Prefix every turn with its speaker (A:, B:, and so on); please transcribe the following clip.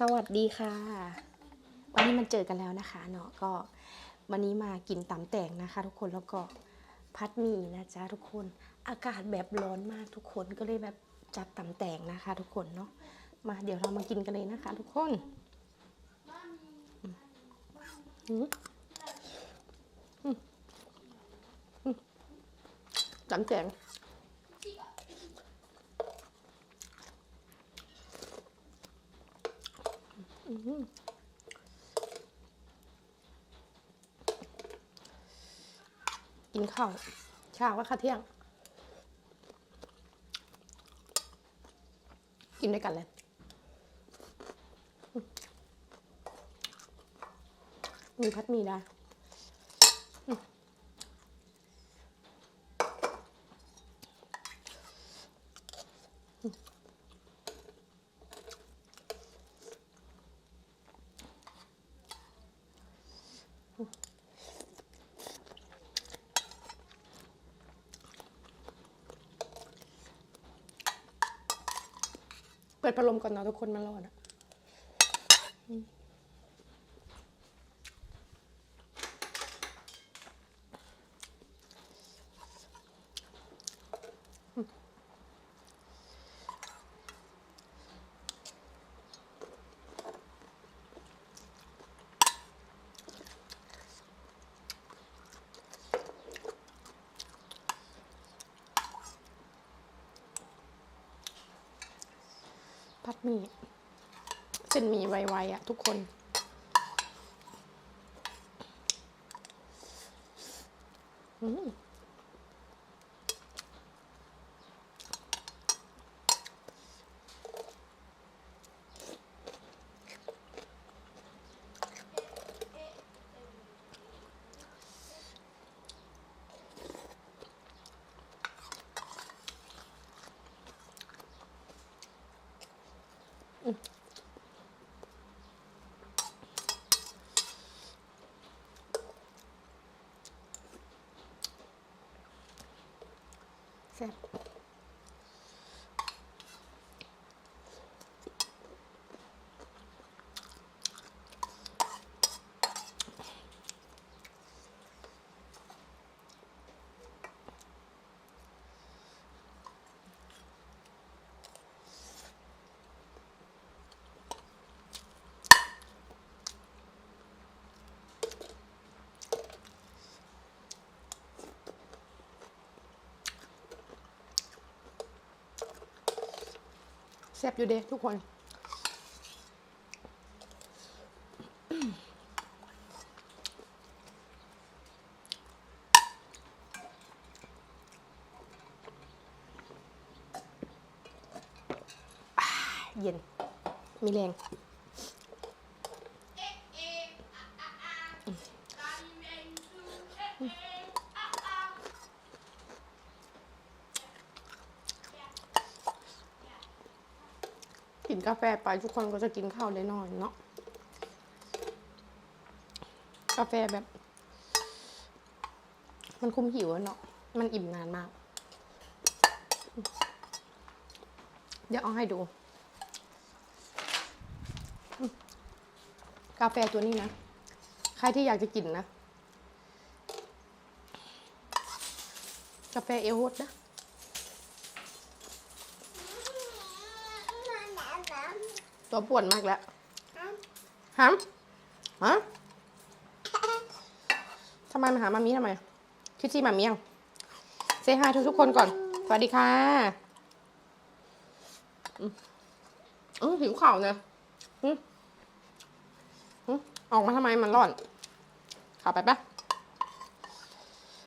A: สวัสดีค่ะ วันนี้มันเจอกันแล้วนะคะเนาะก็วันนี้มากินตำแตงนะคะ ทุกคนแล้วก็พัดหมี่นะจ๊ะทุกคนอากาศแบบร้อนมากทุกคนก็เลยแบบจัดตำแตงนะคะ ทุกคนเนาะมาเดี๋ยวเรามากินกันเลยนะคะ ทุกคนตำแตง กินข้าวเช้าว่าค่ะเที่ยง กินด้วยกันเลยมีพัดมีได้อืม เปิดพัดลมก่อนเนาะทุกคนมันร้อนอะ พัดหมี่เส้นหมี่ไวๆอะทุกคน อืม แซ่บแซ่บอยู่เด้ทุกคนเย็น มีแรง กินกาแฟไปทุกคนก็จะกินข้าวได้น้อยเนาะกาแฟแบบ มันคุมหิวเนาะมันอิ่มนานมาก เดี๋ยวเอาให้ดู กาแฟตัวนี้นะ ใครที่อยากจะกินนะ กาแฟเอโฮดนะ ตัวป่วนมากแล้วฮะฮะทำไมมาหามามีทำไมคิดซี่มามียังเซฮายทุกทุกๆคนก่อน สวัสดีค่ะอืมอือหิวข่าวเนี่ยอืมอืมออกมาทำไมมันร้อนข่าวไปปะ